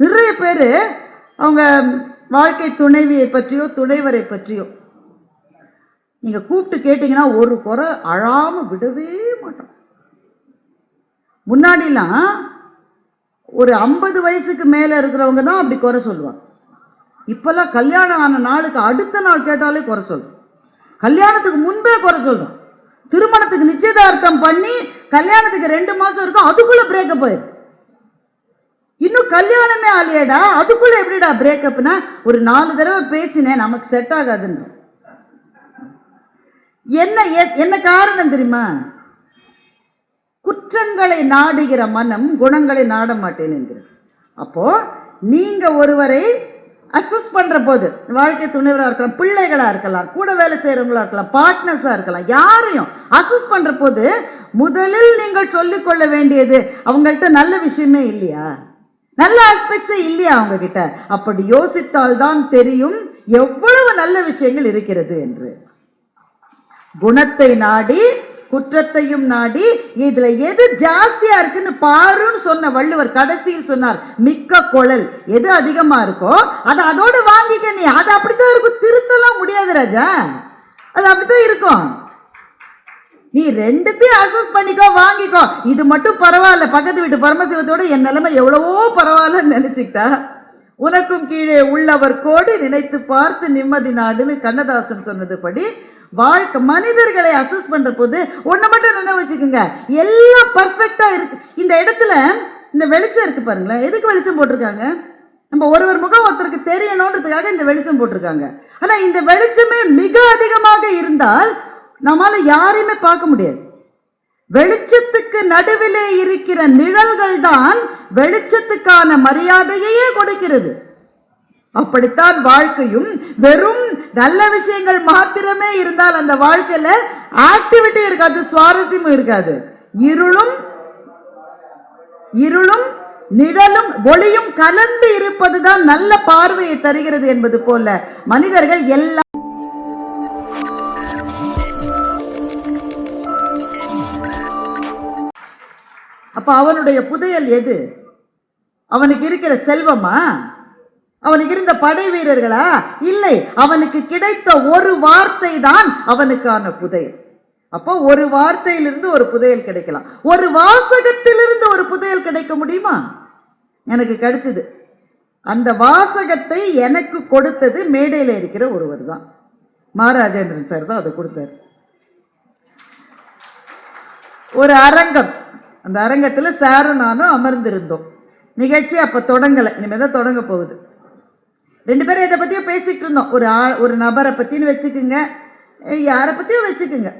நிறைய பேர் அவங்க வாழ்க்கை துணைவியை பற்றியோ துணைவரை பற்றியோ. நீங்கள் கூப்பிட்டு கேட்டிங்கன்னா ஒரு குறை அழாமல் விடவே மாட்டோம். முன்னாடிலாம் ஒரு ஐம்பது வயசுக்கு மேலே இருக்கிறவங்க தான் அப்படி குறை சொல்லுவாங்க. இப்போல்லாம் கல்யாணம் ஆன நாளுக்கு அடுத்த நாள் கேட்டாலே குறை சொல்லும் கல்யாணத்துக்கு முன்பே குறை சொல்கிறோம் திருமணத்துக்கு நிச்சயதார்த்தம் பண்ணி கல்யாணத்துக்கு ரெண்டு மாதம் இருக்கும் அதுக்குள்ளே பிரேக்கப் ஆயிடும் இன்னும் கல்யாணமே ஆலையடா அதுக்குள்ள எப்படிடா பிரேக்கப்னா ஒரு நாலு தடவை பேசினேன் நமக்கு செட் ஆகாதுன்னு. என்ன என்ன காரணம் தெரியுமா? குற்றங்களை நாடுகிற மனம் குணங்களை நாட மாட்டேன் என்கிறது அப்போ நீங்க ஒருவரை அசஸ் பண்ற போது வாழ்க்கை துணைவராக இருக்கலாம் பிள்ளைகளா இருக்கலாம் கூட வேலை செய்யறவங்களா இருக்கலாம் பார்ட்னர்ஸா இருக்கலாம் யாரையும் அசஸ் பண்ற போது முதலில் நீங்கள் சொல்லிக்கொள்ள வேண்டியது அவங்கள்ட்ட நல்ல விஷயமே இல்லையா? நல்ல ஆஸ்பெக்ட்ஸே இல்லையா அவங்க கிட்ட அப்படி யோசித்தால் தான் தெரியும் எவ்வளவு நல்ல விஷயங்கள் இருக்கிறது என்று. குணத்தை நாடி குற்றத்தையும் நாடி இதுல எது ஜாஸ்தியா இருக்குன்னு பாருன்னு சொன்ன வள்ளுவர் கடைசியில் சொன்னார் மிக்க குழல். எது அதிகமா இருக்கோ அதை அதோட வாங்கிக்க நீ. அது அப்படித்தான் இருக்கும். திருத்தலாம் முடியாது ராஜா. அது அப்படித்தான் இருக்கும். நீ ரெண்டுத்தையும் அசஸ் பண்ணிக்கோ வாங்கிக்கோ. இது மட்டும் பரவாயில்ல. பக்கத்து வீட்டு பரமசிவத்தோட என் நிலைமை எவ்வளவோ பரவாயில்லன்னு நினைச்சுக்கிட்டா உனக்கும் கீழே உள்ளவர் கோடி நினைத்து பார்த்து நிம்மதி நாடுன்னு கண்ணதாசன் சொன்னது படி வாழ்க்கை மனிதர்களை அசஸ் பண்ற போது ஒன்று மட்டும் என்ன வச்சுக்கோங்க. எல்லாம் பர்ஃபெக்டா இருக்கு. இந்த இடத்துல இந்த வெளிச்சம் இருக்கு பாருங்களேன். எதுக்கு வெளிச்சம் போட்டிருக்காங்க? நம்ம ஒருவர் முகம் ஒருத்தருக்கு தெரியணுன்றதுக்காக இந்த வெளிச்சம் போட்டிருக்காங்க. ஆனா இந்த வெளிச்சமே மிக அதிகமாக இருந்தால் நம்மால யாரையுமே பார்க்க முடியாது. வெளிச்சத்துக்கு நடுவிலே இருக்கிற நிழல்கள் தான் வெளிச்சத்துக்கான மரியாதையையே கொடுக்கிறது. அப்படித்தான் வாழ்க்கையும் வெறும் நல்ல விஷயங்கள் மாத்திரமே இருந்தால் அந்த வாழ்க்கையில ஆக்டிவிட்டி இருக்காது சுவாரஸ்யமும் இருக்காது. இருளும் இருளும் நிழலும் ஒளியும் கலந்து இருப்பதுதான் நல்ல பார்வையை தருகிறது என்பது போல மனிதர்கள் எல்லா அப்போ அவனுடைய புதையல் எது? அவனுக்கு இருக்கிற செல்வமா? அவனுக்கு இருந்த படை வீரர்களா? இல்லை. அவனுக்கு கிடைத்த ஒரு வார்த்தை தான் அவனுக்கான புதையல். அப்போ ஒரு வார்த்தையிலிருந்து ஒரு புதையல் கிடைக்கலாம். ஒரு வாசகத்திலிருந்து ஒரு புதையல் கிடைக்க முடியுமா? எனக்கு கிடைச்சது. அந்த வாசகத்தை எனக்கு கொடுத்தது மேடையில் இருக்கிற ஒருவர் தான். மாராஜேந்திரன் சார் தான் அதை கொடுத்தாரு. ஒரு அரங்கம். அந்த அரங்கத்தில் சாரும் நானும் அமர்ந்திருந்தோம். நிகழ்ச்சி அப்போ தொடங்கலை. இனிமே தான் தொடங்க போகுது. ரெண்டு பேரும் இதை பற்றியும் பேசிகிட்டு இருந்தோம். ஒரு ஆ ஒரு நபரை பற்றின்னு வச்சுக்கோங்க. யாரை பற்றியும் வச்சுக்கோங்க.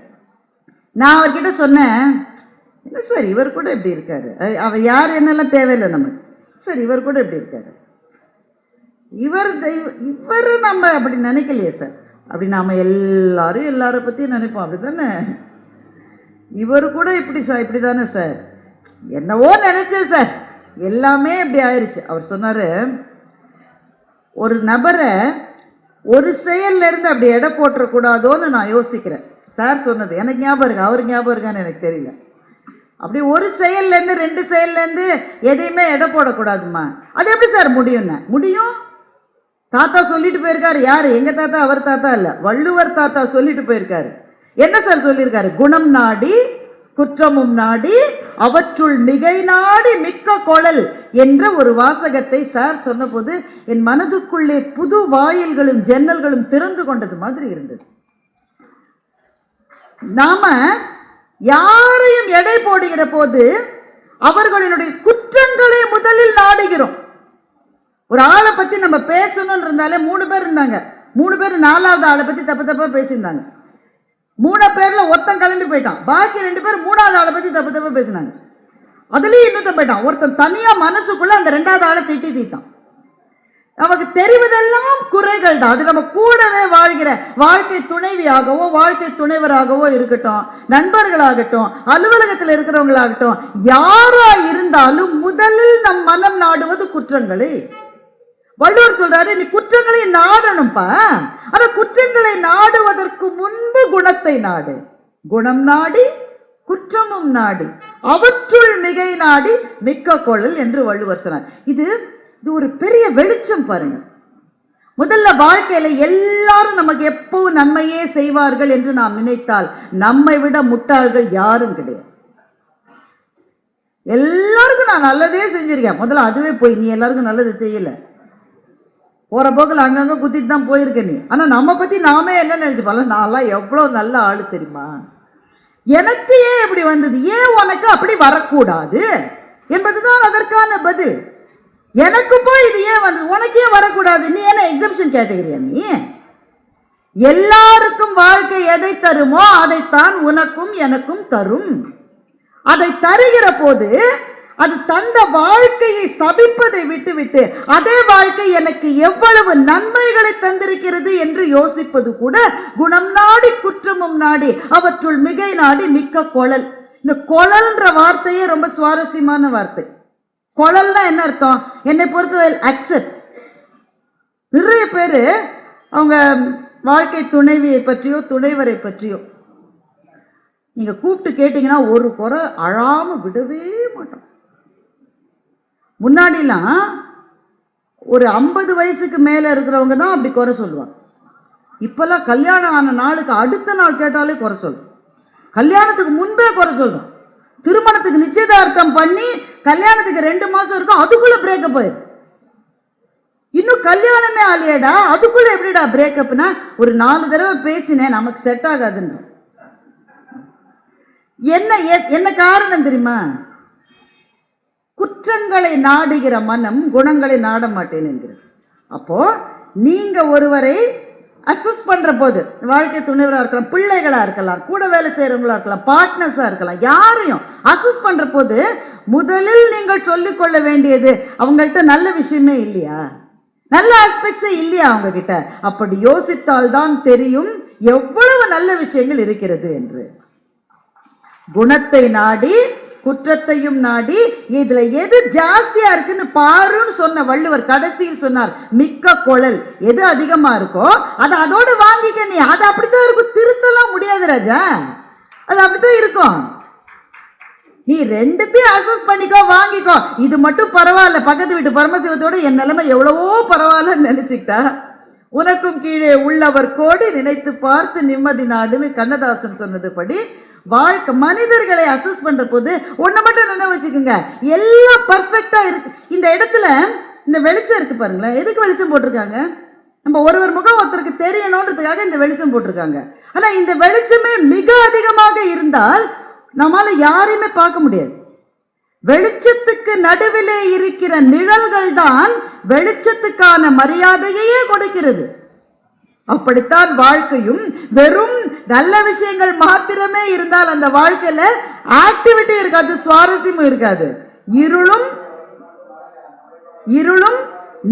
நான் அவர்கிட்ட சொன்னேன் என்ன சார் இவர் கூட இப்படி இருக்காரு? அவர் யார் என்னெல்லாம் தேவையில்லை நமக்கு. சார் இவர் கூட இப்படி இருக்காரு. இவர் தெய்வ- இவர் நம்ம அப்படி நினைக்கலையே சார். அப்படி நாம் எல்லாரும் எல்லாரை பற்றியும் நினைப்போம். அப்படிதானே இவர் கூட இப்படி சார் இப்படி தானே சார்? என்னவோ நினச்சேன் சார். எல்லாமே இப்படி ஆயிடுச்சு அவர் சொன்னார் ஒரு நபரை ஒரு செயல்லேருந்து அப்படி எடை போட்டுறக்கூடாதோன்னு நான் யோசிக்கிறேன். சார் சொன்னது எனக்கு ஞாபகம் இருக்கு. அவர் ஞாபகம் இருக்கான்னு எனக்கு தெரியல. அப்படி ஒரு செயல்லேருந்து ரெண்டு செயல்ல இருந்து எதையுமே எடை போடக்கூடாதுமா அது எப்படி சார் முடியும்னா? முடியும்? தாத்தா சொல்லிட்டு போயிருக்காரு. யார்? எங்கள் தாத்தா? அவர் தாத்தா இல்லை. வள்ளுவர் தாத்தா சொல்லிட்டு போயிருக்காரு. என்ன சார் சொல்லியிருக்காரு? குணம் நாடி குற்றமும் நாடி அவற்றுள் மிகை நாடி மிக்க கொழல் என்ற ஒரு வாசகத்தை சார் சொன்னபோது என் மனதுக்குள்ளே புது வாயில்களும் ஜன்னல்களும் திறந்து கொண்டது மாதிரி இருந்தது. நாம யாரையும் எடை போடுகிற போது அவர்களினுடைய குற்றங்களை முதலில் நாடுகிறோம். ஒரு ஆளை பத்தி நம்ம பேசணும்னு இருந்தாலே மூணு பேர் இருந்தாங்க. மூணு பேர் நாலாவது ஆளை பத்தி தப்பு தப்பா பேசியிருந்தாங்க. மூணு பேர்ல ஒருத்தன் கலந்து போயிட்டான். பாக்கி ரெண்டு பேர் மூணாவது ஆளை பத்தி தப்பு தப்பு பேசினாங்க. அதுலயும் இன்னொருத்தன் போயிட்டான். ஒருத்தன் தனியா மனசுக்குள்ள அந்த ரெண்டாவது ஆளை திட்டி தீட்டான் நமக்கு தெரிவதெல்லாம் குறைகள் தான் அது நம்ம கூடவே வாழ்கிற வாழ்க்கை துணைவியாகவோ வாழ்க்கை துணைவராகவோ இருக்கட்டும் நண்பர்களாகட்டும் அலுவலகத்தில் இருக்கிறவங்களாகட்டும் யாரா இருந்தாலும் முதலில் நம் மனம் நாடுவது குற்றங்களே. வள்ளுவர் சொல்றாரு நீ குற்றங்களை நாடணும்ப்பா. அந்த குற்றங்களை நாடுவதற்கு முன்பு குணத்தை நாடு. குணம் நாடி குற்றமும் நாடி. அவற்றுள் மிகை நாடி மிக்க கொள்ளல் என்று வள்ளுவர் சொன்னார். இது இது ஒரு பெரிய வெளிச்சம் பாருங்க. முதல்ல வாழ்க்கையில எல்லாரும் நமக்கு எப்பவும் நன்மையே செய்வார்கள் என்று நாம் நினைத்தால் நம்மை விட முட்டாள்கள் யாரும் கிடையாது. எல்லாருக்கும் நான் நல்லதே செஞ்சிருக்கேன். முதல்ல அதுவே போய் நீ எல்லாருக்கும் நல்லது செய்யல. போகிற போக்கில் அங்கங்கே குத்திட்டு தான் போயிருக்க நீ. ஆனால் நம்ம பற்றி நாமே என்ன நினைச்சுப்பால நான்லாம் எவ்வளோ நல்ல ஆளு தெரியுமா? எனக்கு ஏன் இப்படி வந்தது? ஏன் உனக்கு அப்படி வரக்கூடாது? என்பதுதான் அதற்கான பதில். எனக்கு போய் இது ஏன் வந்தது? உனக்கு ஏன் வரக்கூடாது? நீ என்ன எக்ஸம்ஷன் கேட்டகரியா நீ? எல்லாருக்கும் வாழ்க்கை எதை தருமோ அதைத்தான் உனக்கும் எனக்கும் தரும். அதை தருகிற போது அது தந்த வாழ்க்கையை சபிப்பதை விட்டுவிட்டு அதே வாழ்க்கை எனக்கு எவ்வளவு நன்மைகளை தந்திருக்கிறது என்று யோசிப்பது கூட குணம் நாடி குற்றமும் நாடி அவற்றுள் மிகை நாடி மிக்க கொழல். இந்த கொழல்ன்ற வார்த்தையே ரொம்ப சுவாரஸ்யமான வார்த்தை. கொழல்னா என்ன அர்த்தம்? என்னை பொறுத்தவரை அக்செப்ட் நிறைய பேர் அவங்க வாழ்க்கை துணைவியை பற்றியோ துணைவரை பற்றியோ நீங்கள் கூப்பிட்டு கேட்டிங்கன்னா ஒரு குறை அழாமல் விடவே மாட்டோம். முன்னாடிலாம் ஒரு ஐம்பது வயசுக்கு மேலே இருக்கிறவங்க தான் அப்படி குறை சொல்லுவாங்க. இப்போல்லாம் கல்யாணம் ஆன நாளுக்கு அடுத்த நாள் கேட்டாலே குறை சொல்லும். கல்யாணத்துக்கு முன்பே குறை சொல்றோம் திருமணத்துக்கு நிச்சயதார்த்தம் பண்ணி கல்யாணத்துக்கு ரெண்டு மாதம் இருக்கும் அதுக்குள்ளே பிரேக்கப் ஆயிடும் இன்னும் கல்யாணமே ஆலையடா அதுக்குள்ளே எப்படிடா பிரேக்கப்னா ஒரு நாலு தடவை பேசினேன் நமக்கு செட் ஆகாதுன்னு. என்ன என்ன காரணம் தெரியுமா? குற்றங்களை நாடுகிற மனம் குணங்களை நாட மாட்டேன் என்கிறது அப்போ நீங்க ஒருவரை அசஸ் பண்ற போது வாழ்க்கை துணைவராக இருக்கலாம் பிள்ளைகளா இருக்கலாம் கூட வேலை செய்யறவங்களா இருக்கலாம் பார்ட்னர்ஸா இருக்கலாம் யாரையும் அசஸ் பண்ற போது முதலில் நீங்கள் சொல்லிக் கொள்ள வேண்டியது அவங்கள்ட்ட நல்ல விஷயமே இல்லையா? நல்ல ஆஸ்பெக்ட்ஸே இல்லையா அவங்க கிட்ட அப்படி யோசித்தால் தான் தெரியும் எவ்வளவு நல்ல விஷயங்கள் இருக்கிறது என்று. குணத்தை நாடி குற்றத்தையும் நாடி இதுல எது ஜாஸ்தியா இருக்குன்னு பாருன்னு சொன்ன வள்ளுவர் கடைசியில் சொன்னார் மிக்க குழல். எது அதிகமா இருக்கோ அதை அதோட வாங்கிக்க நீ. அது அப்படித்தான் இருக்கும். திருத்தலாம் முடியாது ராஜா. அது அப்படித்தான் இருக்கும். நீ ரெண்டுத்தையும் அசஸ் பண்ணிக்கோ வாங்கிக்கோ. இது மட்டும் பரவாயில்ல. பக்கத்து வீட்டு பரமசிவத்தோட என் நிலைமை எவ்வளவோ பரவாயில்லன்னு நினைச்சுக்கிட்டா உனக்கும் கீழே உள்ளவர் கோடி நினைத்து பார்த்து நிம்மதி நாடுன்னு கண்ணதாசன் சொன்னதுபடி வாழ்க்கை மனிதர்களை அசஸ் பண்ணுற போது ஒண்ணு மட்டும் நினைவு வச்சுக்கோங்க. எல்லாம் பர்ஃபெக்டாக இருக்கு. இந்த இடத்துல இந்த வெளிச்சம் இருக்குது பாருங்களேன். எதுக்கு வெளிச்சம் போட்டிருக்காங்க? நம்ம ஒருவர் முகம் ஒருத்தருக்கு தெரியணுன்றதுக்காக இந்த வெளிச்சம் போட்டிருக்காங்க. ஆனால் இந்த வெளிச்சமே மிக அதிகமாக இருந்தால் நம்மளால் யாரையுமே பார்க்க முடியாது. வெளிச்சத்துக்கு நடுவிலே இருக்கிற நிழல்கள் தான் வெளிச்சத்துக்கான மரியாதையையே கொடுக்கிறது. அப்படித்தான் வாழ்க்கையும் வெறும் நல்ல விஷயங்கள் மாத்திரமே இருந்தால் அந்த வாழ்க்கையில ஆக்டிவிட்டி இருக்காது சுவாரஸ்யமும் இருக்காது. இருளும் இருளும்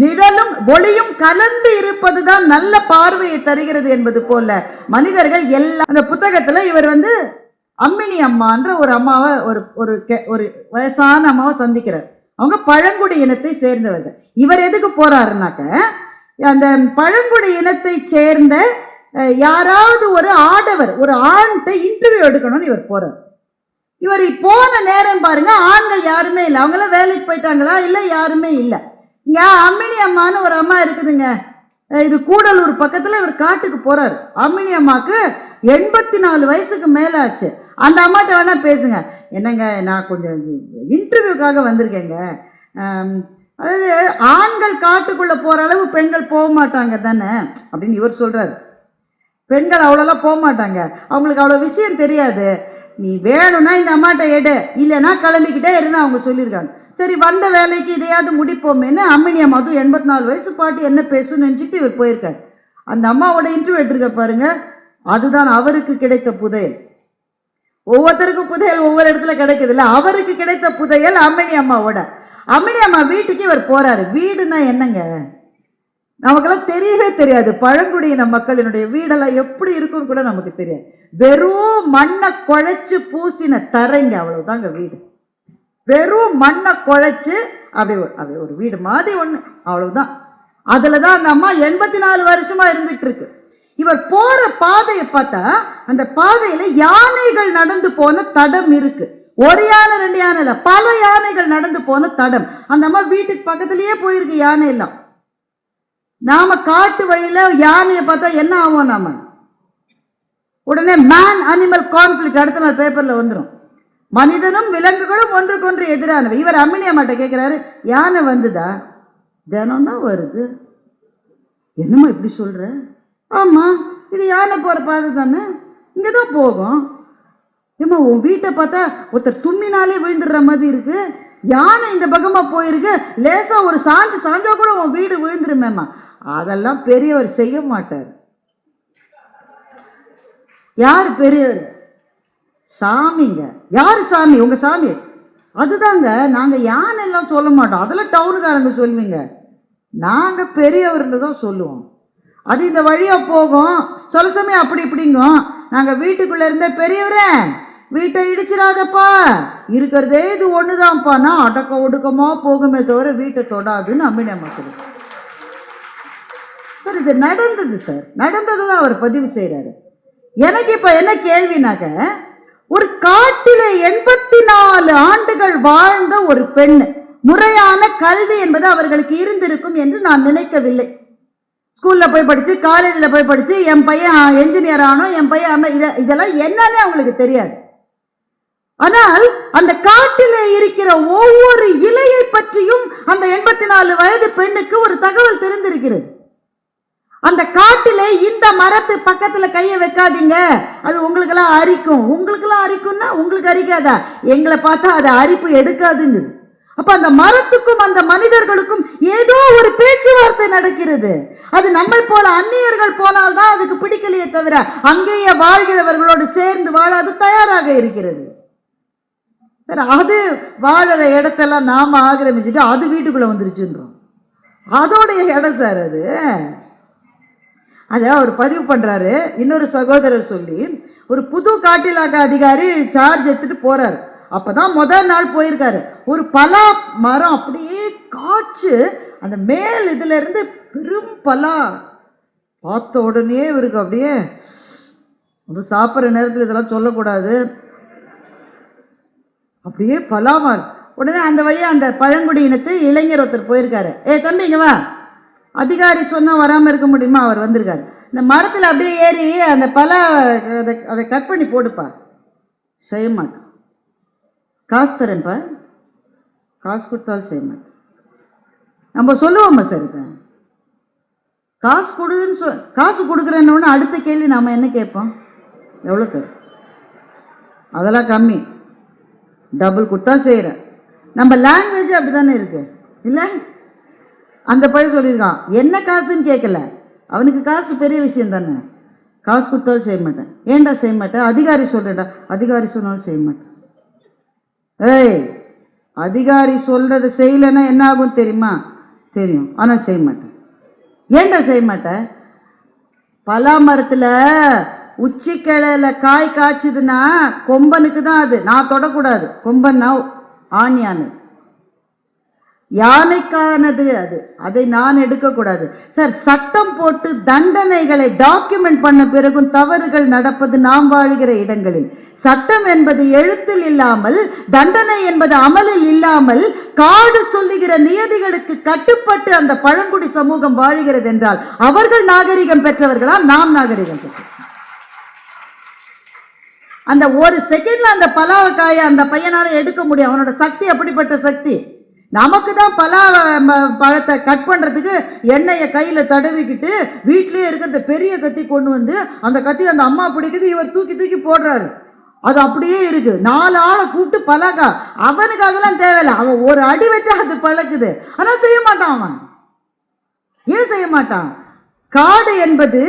நிழலும் ஒளியும் கலந்து இருப்பதுதான் நல்ல பார்வையை தருகிறது என்பது போல மனிதர்கள் எல்லா அந்த புத்தகத்துல இவர் வந்து அம்மினி அம்மான்ற ஒரு அம்மாவை ஒரு ஒரு ஒரு வயசான அம்மாவை சந்திக்கிறார். அவங்க பழங்குடி இனத்தை சேர்ந்தவர்கள். இவர் எதுக்கு போறாருனாக்க அந்த பழங்குடி இனத்தை சேர்ந்த யாராவது ஒரு ஆடவர் ஒரு ஆண்கிட்ட இன்டர்வியூ எடுக்கணும்னு இவர் போறார். இவர் போன நேரம் பாருங்க ஆண்கள் யாருமே இல்லை. அவங்களாம் வேலைக்கு போயிட்டாங்களா? இல்லை யாருமே இல்லை. இங்க அம்மினி அம்மான்னு ஒரு அம்மா இருக்குதுங்க. இது கூடலூர் பக்கத்தில் இவர் காட்டுக்கு போறாரு. அம்மினி அம்மாக்கு எண்பத்தி நாலு வயசுக்கு மேல ஆச்சு அந்த அம்மாட்ட வேணா பேசுங்க. என்னங்க நான் கொஞ்சம் இன்டர்வியூக்காக வந்திருக்கேங்க. அதாவது ஆண்கள் காட்டுக்குள்ள போற அளவு பெண்கள் போக மாட்டாங்க தானே? அப்படின்னு இவர் சொல்றாரு. பெண்கள் அவ்வளோலாம் போக மாட்டாங்க. அவங்களுக்கு அவ்வளோ விஷயம் தெரியாது. நீ வேணும்னா இந்த அம்மாட்ட எடு. இல்லைன்னா கிளம்பிக்கிட்டே இருன்னு அவங்க சொல்லியிருக்காங்க. சரி வந்த வேலைக்கு இதையாவது முடிப்போமேன்னு அம்மினி அம்மா அதுவும் எண்பத்தி நாலு வயசு பாட்டி என்ன பேசுன்னு நினச்சிட்டு இவர் போயிருக்காரு. அந்த அம்மாவோட இன்டர்வியூ எடுத்துருக்க பாருங்க. அதுதான் அவருக்கு கிடைத்த புதையல். ஒவ்வொருத்தருக்கும் புதையல் ஒவ்வொரு இடத்துல கிடைக்குது இல்லை அவருக்கு கிடைத்த புதையல் அம்மினி அம்மாவோட. அம்மினி அம்மா வீட்டுக்கு இவர் போறாரு. வீடுனா என்னங்க? நமக்கெல்லாம் தெரியவே தெரியாது. பழங்குடியின மக்களினுடைய வீடெல்லாம் எப்படி இருக்கும்னு கூட நமக்கு தெரியாது. வெறும் மண்ணை குழைச்சு பூசின தரைங்க அவ்வளவுதாங்க வீடு. வெறும் மண்ணை குழைச்சு அப்படி ஒரு- அப்படி ஒரு வீடு மாதிரி ஒன்று அவ்வளவுதான். அதுல தான் அந்த அம்மா எண்பத்தி நாலு வருஷமா இருந்துட்டு இருக்கு. இவர் போற பாதையை பார்த்தா அந்த பாதையில யானைகள் நடந்து போன தடம் இருக்கு. ஒரு யானை ரெண்டு யானை இல்லை. பல யானைகள் நடந்து போன தடம். அந்த அம்மா வீட்டுக்கு பக்கத்துலயே போயிருக்கு யானை எல்லாம். நாம காட்டு வழியில யானையை பார்த்தா என்ன ஆகும் நாம? உடனே மேன் அனிமல் கான்ஃபிளிக் அடுத்த நாள் பேப்பர்ல வந்துடும் மனிதனும் விலங்குகளும் ஒன்றுக்கொன்று எதிரானவை. இவர் அம்மினி அம்மாட்ட கேட்கிறாரு யானை வந்துதா? தினம் தான் வருது. என்னம்மா இப்படி சொல்ற? ஆமா இது யானை போற பாதை தானே. இங்கே தான் போகும். ஏமா உன் வீட்டை பார்த்தா ஒருத்தர் தும்மினாலே விழுந்துடுற மாதிரி இருக்கு. யானை இந்த பக்கமாக போயிருக்கு. லேசா ஒரு சாஞ்சு சாஞ்சா கூட உன் வீடு விழுந்துருமேம்மா. அதெல்லாம் பெரியவர் செய்ய மாட்டார். யார் பெரியவர்? சாமிங்க. யார் சாமி? உங்க சாமி. அதுதாங்க நாங்க யானை எல்லாம் சொல்ல மாட்டோம். அதெல்லாம் டவுனுக்காரங்க சொல்லுவீங்க. நாங்க பெரியவர்னு தான் சொல்லுவோம். அது இந்த வழியா போகும். சொல்ல சமயம் அப்படி இப்படிங்கும். நாங்க வீட்டுக்குள்ள இருந்த பெரியவரே. வீட்டை இடிச்சிடாதப்பா. இருக்கிறதே இது ஒண்ணுதான்ப்பா. நான் அடக்க ஒடுக்கமா போகுமே தவிர வீட்டை தொடாதுன்னு அம்மினம்மா சொல்லுவோம் சார் இது நடந்தது சார். நடந்தது தான் அவர் பதிவு செய்கிறாரு எனக்கு இப்போ என்ன கேள்வினாக்க ஒரு காட்டிலே எண்பத்தி நாலு ஆண்டுகள் வாழ்ந்த ஒரு பெண் முறையான கல்வி என்பது அவர்களுக்கு இருந்திருக்கும் என்று நான் நினைக்கவில்லை. ஸ்கூல்ல போய் படிச்சு காலேஜில் போய் படிச்சு என் பையன் என்ஜினியர் ஆனோ என் பையன் இத- இதெல்லாம் என்னன்னே அவங்களுக்கு தெரியாது. ஆனால் அந்த காட்டிலே இருக்கிற ஒவ்வொரு இலையை பற்றியும் அந்த எண்பத்தி நாலு வயது பெண்ணுக்கு ஒரு தகவல் தெரிந்திருக்கிறது. அந்த காட்டிலே இந்த மரத்து பக்கத்துல கையை வைக்காதீங்க. அது உங்களுக்கெல்லாம் அரிக்கும். உங்களுக்கெல்லாம் அரிக்கும்னா உங்களுக்கு அரிக்காதா? எங்களை பார்த்தா அதை அரிப்பு எடுக்காதுங்குது. அப்ப அந்த மரத்துக்கும் அந்த மனிதர்களுக்கும் ஏதோ ஒரு பேச்சுவார்த்தை நடக்கிறது. அது நம்மை போல அந்நியர்கள் போனால்தான் அதுக்கு பிடிக்கலையே தவிர அங்கேயே வாழ்கிறவர்களோடு சேர்ந்து வாழ அது தயாராக இருக்கிறது. சரி, அது வாழற இடத்தெல்லாம் நாம் ஆக்கிரமிச்சுட்டு அது வீட்டுக்குள்ளே வந்துருச்சுன்றோம். அதோடைய இடம் சார் அது. அதை அவர் பதிவு பண்ணுறாரு இன்னொரு சகோதரர் சொல்லி ஒரு புது காட்டிலாக்க அதிகாரி சார்ஜ் எடுத்துகிட்டு போகிறார் அப்போ தான் முதல் நாள் போயிருக்காரு. ஒரு பலா மரம் அப்படியே காய்ச்சு அந்த மேல் இதுலேருந்து பெரும் பலா பார்த்த உடனே இவருக்கு அப்படியே ஒரு சாப்பிட்ற நேரத்தில் இதெல்லாம் சொல்லக்கூடாது. அப்படியே பலாமல் உடனே அந்த வழியாக அந்த பழங்குடியினத்து இளைஞர் ஒருத்தர் போயிருக்காரு. ஏ தம்பி இங்கே வா. அதிகாரி சொன்னால் வராமல் இருக்க முடியுமா? அவர் வந்திருக்காரு. இந்த மரத்தில் அப்படியே ஏறி அந்த பலா அதை அதை கட் பண்ணி போடுப்பா செய்ய மாட்டேன் காசு தரேன்ப்பா. காசு கொடுத்தாலும் செய்ய மாட்டேன் நம்ம சொல்லுவோம்மா சார் இப்போ காசு கொடுன்னு சொ காசு கொடுக்குறேன்னு அடுத்த கேள்வி நாம் என்ன கேட்போம்? எவ்வளோ சார் அதெல்லாம் கம்மி. டபுள் கொடுத்தா செய்கிறேன் நம்ம லாங்குவேஜ் அப்படி தானே இருக்கு? இல்லை? அந்த பையன் சொல்லியிருக்கான் என்ன காசுன்னு கேட்கல அவனுக்கு காசு பெரிய விஷயம் தானே? காசு கொடுத்தாலும் செய்ய மாட்டேன். ஏன்டா செய்ய மாட்டேன்? அதிகாரி சொல்கிறேன்டா அதிகாரி சொன்னாலும் செய்ய மாட்டேன். ஏய் அதிகாரி சொல்கிறத செய்யலைன்னா என்ன ஆகும் தெரியுமா? தெரியும். ஆனால் செய்ய மாட்டேன். ஏன்டா செய்ய மாட்டேன்? பலா மரத்தில் உச்சி கிளையில காய் காய்ச்சதுன்னா கொம்பனுக்கு தான் அது. நான் தொடக்கூடாது. கொம்பன்னா ஆண் யானை யானைக்கானது அது. அதை நான் எடுக்கக்கூடாது. சார் சட்டம் போட்டு தண்டனைகளை டாக்குமெண்ட் பண்ண பிறகும் தவறுகள் நடப்பது நாம் வாழ்கிற இடங்களில். சட்டம் என்பது எழுத்தில் இல்லாமல் தண்டனை என்பது அமலில் இல்லாமல் காடு சொல்லுகிற நியதிகளுக்கு கட்டுப்பட்டு அந்த பழங்குடி சமூகம் வாழுகிறது என்றால் அவர்கள் நாகரிகம் பெற்றவர்களா நாம் நாகரிகம் பெற்றோம். அந்த ஒரு செகண்ட்ல அந்த பலாவக்காயை அந்த பையனால எடுக்க முடியும். அவனோட சக்தி அப்படிப்பட்ட சக்தி. நமக்கு தான் பலா பழத்தை கட் பண்ணுறதுக்கு எண்ணெயை கையில் தடவிக்கிட்டு வீட்டிலே இருக்க அந்த பெரிய கத்தி கொண்டு வந்து அந்த கத்தி அந்த அம்மா பிடிக்குது இவர் தூக்கி தூக்கி போடுறாரு. அது அப்படியே இருக்கு. நாலு ஆளை கூப்பிட்டு பழக்கா அவனுக்கு அதெல்லாம் தேவையில்லை. அவன் ஒரு அடி வச்சா அது பழக்குது. ஆனால் செய்ய மாட்டான் அவன். ஏன் செய்ய மாட்டான்? காடு என்பது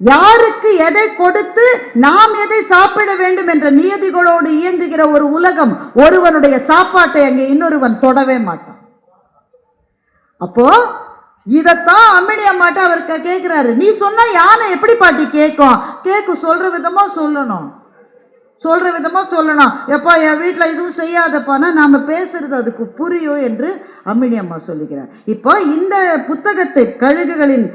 யாருக்கு எதை கொடுத்து நாம் எதை சாப்பிட வேண்டும் என்ற நியதிகளோடு இயங்குகிற ஒரு உலகம் ஒருவனுடைய சாப்பாட்டை அங்கே இன்னொருவன் தொடவே மாட்டான். அப்போ இதத்தான் அம்மினி அம்மாட்ட அவர் கேட்கிறாரு நீ சொன்னா யானை எப்படி பாட்டி கேட்கும் கேட்கும் சொல்ற விதமா சொல்லணும். சொல்கிற விதமாக சொல்லணும். எப்பா என் வீட்டில் இதுவும் செய்யாதப்பானா நாம் பேசுறது அதுக்கு புரியும் என்று அம்மினி அம்மா சொல்லுகிறார். இப்போ இந்த புத்தகத்தை கழுகுகளின்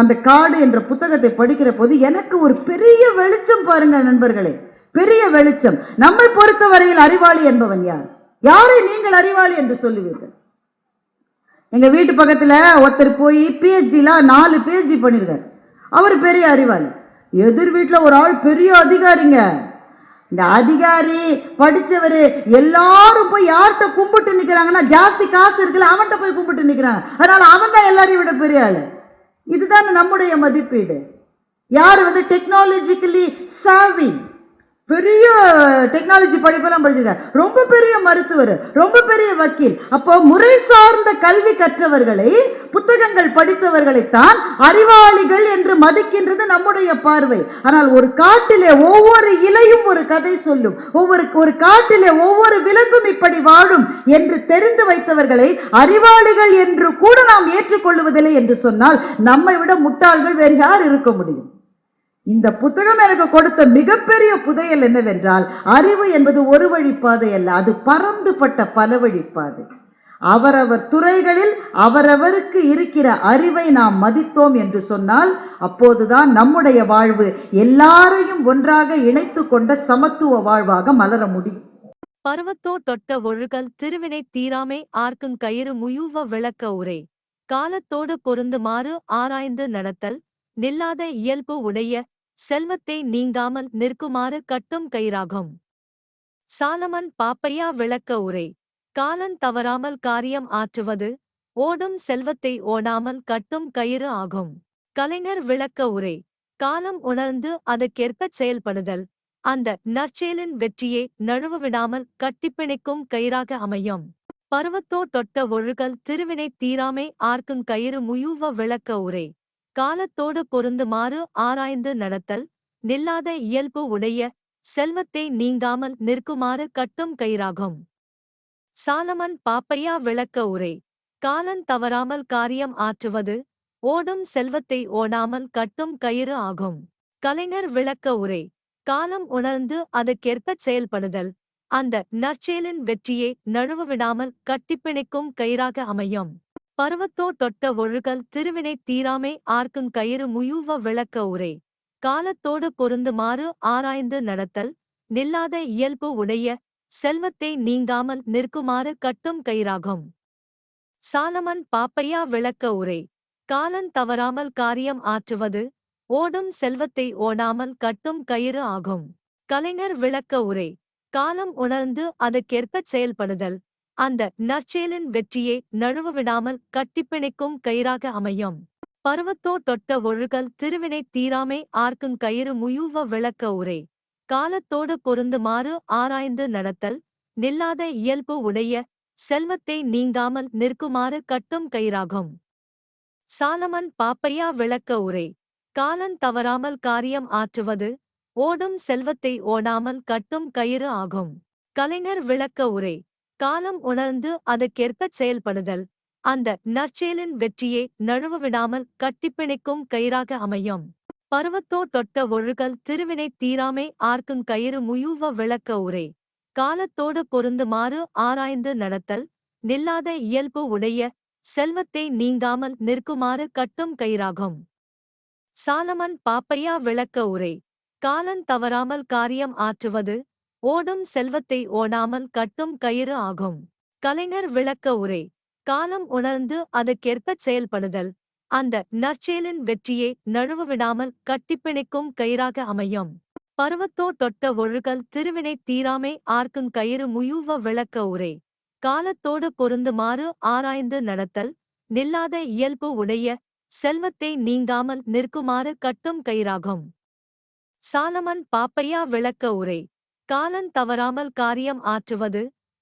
அந்த காடு என்ற புத்தகத்தை படிக்கிற போது எனக்கு ஒரு பெரிய வெளிச்சம் பாருங்க நண்பர்களே. பெரிய வெளிச்சம். நம்மை பொறுத்தவரையில் அறிவாளி என்பவன் யார்? யாரை நீங்கள் அறிவாளி என்று சொல்லுவீர்கள்? எங்கள் வீட்டு பக்கத்தில் ஒருத்தர் போய் பிஹெச்டிலாம் நாலு பிஹெச்டி பண்ணியிருக்கார் அவர் பெரிய அறிவாளி. எதிர் வீட்டில் ஒரு ஆள் பெரிய அதிகாரிங்க. இந்த அதிகாரி படிச்சவர் எல்லாரும் போய் யார்கிட்ட கும்பிட்டு நிற்கிறாங்கன்னா ஜாஸ்தி காசு இருக்குல்ல அவன்கிட்ட போய் கும்பிட்டு நிற்கிறாங்க அதனால் அவன் தான் எல்லாரையும் விட பெரிய ஆள். இதுதான் நம்முடைய மதிப்பீடு. யார் வந்து டெக்னாலஜிக்கலி சாவி பெரிய டெக்னாலஜி படிப்பெல்லாம் படிச்சிருக்காரு ரொம்ப பெரிய மருத்துவர் ரொம்ப பெரிய வக்கீல். அப்போ முறை சார்ந்த கல்வி கற்றவர்களை புத்தகங்கள் படித்தவர்களைத்தான் அறிவாளிகள் என்று மதிக்கின்றது நம்முடைய பார்வை. ஆனால் ஒரு காட்டிலே ஒவ்வொரு இலையும் ஒரு கதை சொல்லும். ஒவ்வொரு ஒரு காட்டிலே ஒவ்வொரு விலங்கும் இப்படி வாழும் என்று தெரிந்து வைத்தவர்களை அறிவாளிகள் என்று கூட நாம் ஏற்றுக்கொள்வதில்லை என்று சொன்னால் நம்மை விட முட்டாள்கள் வேறு யார் இருக்க முடியும்? இந்த புத்தகம் எனக்கு கொடுத்த மிகப்பெரிய புதையல் என்னவென்றால் அறிவு என்பது ஒரு வழிப்பாதை அல்ல அது பறந்துபட்ட பல வழிப்பாதை. அவரவர் துறைகளில் அவரவருக்கு இருக்கிற அறிவை நாம் மதித்தோம் என்று சொன்னால் அப்போதுதான் நம்முடைய வாழ்வு எல்லாரையும் ஒன்றாக இணைத்து கொண்ட சமத்துவ வாழ்வாக மலர முடியும். பருவத்தோ தொட்ட ஒழுகல் திருவினை தீராமை ஆர்க்கும் கயிறு முயூவ விளக்க உரை. காலத்தோடு பொருந்துமாறு ஆராய்ந்து நடத்தல் நில்லாத இயல்பு உடைய செல்வத்தை நீங்காமல் நிற்குமாறு கட்டும் கயிறாகும். சாலமன் பாப்பையா விளக்க உரை. காலன் தவறாமல் காரியம் ஆற்றுவது ஓடும் செல்வத்தை ஓடாமல் கட்டும் கயிறு ஆகும். கலைஞர் விளக்க உரை. காலம் உணர்ந்து அதற்கேற்பச் செயல்படுதல். அந்த நற்செயலின் வெற்றியை நழுவ விடாமல் கட்டிப்பிணைக்கும் கயிறாக அமையும். பருவத்தோ தொட்ட ஒழுகல் திருவினை தீராமை ஆர்க்கும் கயிறு முயூவ விளக்க உரை. காலத்தோடு பொருந்துமாறு ஆராய்ந்து நடத்தல் நில்லாத இயல்பு உடைய செல்வத்தை நீங்காமல் நிற்குமாறு கட்டும் கயிறாகும். சாலமன் பாப்பையா விளக்க உரை காலன் தவறாமல் காரியம் ஆற்றுவது ஓடும் செல்வத்தை ஓடாமல் கட்டும் கயிறு ஆகும். கலைஞர் விளக்க உரை காலம் உணர்ந்து அதற்கேற்பச் செயல்படுதல் அந்த நற்செயலின் வெற்றியை நழுவ விடாமல் கட்டிப்பிணைக்கும் கயிறாக அமையும். பருவத்தோ தொட்ட ஒழுகல் திருவினை தீராமை ஆர்க்கும் கயிறு முயூவ விளக்க உரை. காலத்தோடு பொருந்துமாறு ஆராய்ந்து நடத்தல் நில்லாத இயல்பு உடைய செல்வத்தை நீங்காமல் நிற்குமாறு கட்டும் கயிறாகும். சாலமன் பாப்பையா விளக்க உரை. காலன் தவறாமல் காரியம் ஆற்றுவது ஓடும் செல்வத்தை ஓடாமல் கட்டும் கயிறு ஆகும். கலைஞர் விளக்க உரை. காலம் உணர்ந்து அதற்கேற்பச் செயல்படுதல் அந்த நற்செயலின் வெற்றியை நழுவ விடாமல் கட்டிப்பிணைக்கும் கயிறாக அமையும். பருவத்தோ தொட்ட ஒழுகல் திருவினை தீராமை ஆர்க்கும் கயிறு முயூவ விளக்க உரை. காலத்தோடு பொருந்துமாறு ஆராய்ந்து நடத்தல். நில்லாத இயல்பு உடைய செல்வத்தை நீங்காமல் நிற்குமாறு கட்டும் கயிறாகும். சாலமன் பாப்பையா விளக்க உரை. காலன் தவறாமல் காரியம் ஆற்றுவது. ஓடும் செல்வத்தை ஓடாமல் கட்டும் கயிறு ஆகும். கலைஞர் விளக்க உரை. காலம் உணர்ந்து அதற்கேற்பச் செயல்படுதல். அந்த நற்செயலின் வெற்றியை நழுவவிடாமல் கட்டிப்பிணைக்கும் கயிறாக அமையும். பருவத்தோ தொட்ட ஒழுகல் திருவினை தீராமை ஆர்க்கும் கயிறு முயூவ விளக்க உரை. காலத்தோடு பொருந்துமாறு ஆராய்ந்து நடத்தல். நில்லாத இயல்பு உடைய செல்வத்தை நீங்காமல் நிற்குமாறு கட்டும் கயிறாகும். சாலமன் பாப்பையா விளக்க உரை. காலன் தவறாமல் காரியம் ஆற்றுவது ஓடும் செல்வத்தை ஓடாமல் கட்டும் கயிறு ஆகும். கலைஞர் விளக்க உரை. காலம் உணர்ந்து அதற்கேற்பச் செயல்படுதல். அந்த நற்செயலின் வெற்றியை நழுவ விடாமல் கட்டிப்பிணைக்கும் கயிறாக அமையும். பருவத்தோ தொட்ட ஒழுகல் திருவினை தீராமை ஆர்க்கும் கயிறு முயூவ விளக்க உரை. காலத்தோடு பொருந்துமாறு ஆராய்ந்து நடத்தல். நில்லாத இயல்பு உடைய செல்வத்தை நீங்காமல் நிற்குமாறு கட்டும் கயிறாகும். சாலமன் பாப்பையா விளக்க உரை. காலன் தவறாமல் காரியம் ஆற்றுவது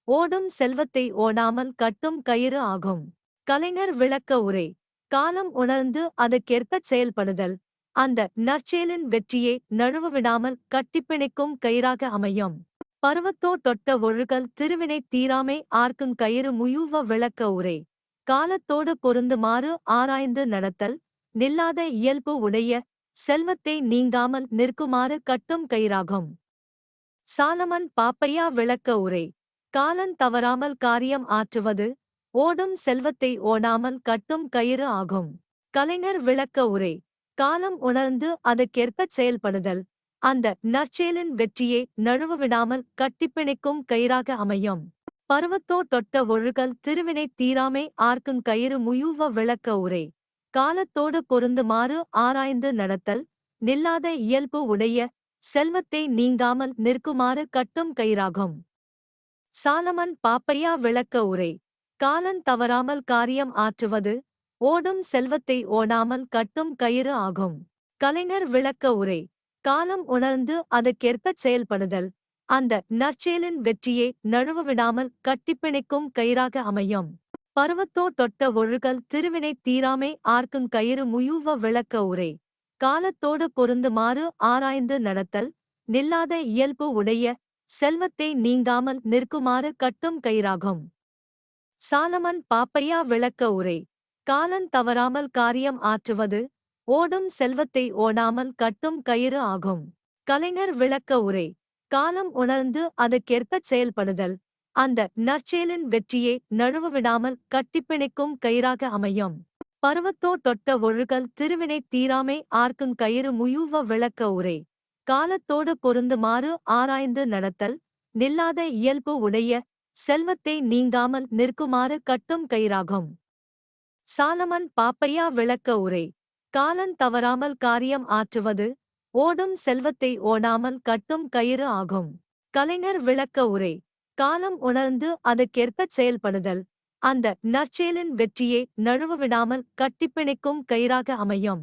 ஓடும் செல்வத்தை ஓடாமல் கட்டும் கயிறு ஆகும். கலைஞர் விளக்க உரை காலம் உணர்ந்து அதற்கேற்பச் செயல்படுதல். அந்த நற்செயலின் வெற்றியை நழுவ விடாமல் கட்டிப்பிணைக்கும் கயிறாக அமையும். பருவத்தோ தொட்ட ஒழுகல் திருவினை தீராமை ஆர்க்கும் கயிறு முயூவ விளக்க உரை. காலத்தோடு பொருந்துமாறு ஆராய்ந்து நடத்தல் நில்லாத இயல்பு உடைய செல்வத்தை நீங்காமல் நிற்குமாறு கட்டும் கயிறாகும். சாலமன் பாப்பையா விளக்க உரை. காலன் தவறாமல் காரியம் ஆற்றுவது ஓடும் செல்வத்தை ஓடாமல் கட்டும் கயிறு ஆகும். கலைஞர் விளக்க உரை. காலம் உணர்ந்து அதற்கேற்ப செயல்படுதல். அந்த நற்செயலின் வெற்றியை நழுவ விடாமல் கட்டிப்பிணைக்கும் கயிறாக அமையும். பருவத்தோ தொட்ட ஒழுகல் திருவினை தீராமை ஆர்க்கும் கயிறு முயூவ விளக்க உரை. காலத்தோடு பொருந்துமாறு ஆராய்ந்து நடத்தல் நில்லாத இயல்பு உடைய செல்வத்தை நீங்காமல் நிற்குமாறு கட்டும் கயிறாகும். சாலமன் பாப்பையா விளக்க உரை. காலன் தவறாமல் காரியம் ஆற்றுவது ஓடும் செல்வத்தை ஓடாமல் கட்டும் கயிறு ஆகும். கலைஞர் விளக்க உரை. காலம் உணர்ந்து அதற்கேற்பச் செயல்படுதல். அந்த நற்செயலின் வெற்றியை நழுவ விடாமல் கட்டிப்பிணைக்கும் கயிறாக அமையும். பருவத்தோ தொட்ட ஒழுகல் திருவினை தீராமை ஆர்க்கும் கயிறு முயூவ விளக்க உரை. காலத்தோடு பொருந்துமாறு ஆராய்ந்து நடத்தல் நில்லாத இயல்பு உடைய செல்வத்தை நீங்காமல் நிற்குமாறு கட்டும் கயிறாகும். சாலமன் பாப்பையா விளக்க உரை காலன் தவறாமல் காரியம் ஆற்றுவது ஓடும் செல்வத்தை ஓடாமல் கட்டும் கயிறு ஆகும். கலைஞர் விளக்க உரை காலம் உணர்ந்து அதற்கேற்பச் செயல்படுதல் அந்த நற்செயலின் வெற்றியை நழுவ விடாமல் கட்டிப்பிணைக்கும் கயிறாக அமையும். பருவத்தோ தொட்ட ஒழுகல் திருவினை தீராமை ஆர்க்கும் கயிறு முயூவ விளக்க உரை. காலத்தோடு பொருந்துமாறு ஆராய்ந்து நடத்தல் நில்லாத இயல்பு உடைய செல்வத்தை நீங்காமல் நிற்குமாறு கட்டும் கயிறாகும். சாலமன் பாப்பையா விளக்க உரை. காலன் தவறாமல் காரியம் ஆற்றுவது ஓடும் செல்வத்தை ஓடாமல் கட்டும் கயிறு ஆகும். கலைஞர் விளக்க உரை. காலம் உணர்ந்து அதற்கேற்பச் செயல்படுதல். அந்த நற்செயலின் வெற்றியை நழுவ விடாமல் கட்டிப்பிணைக்கும் கயிறாக அமையும்.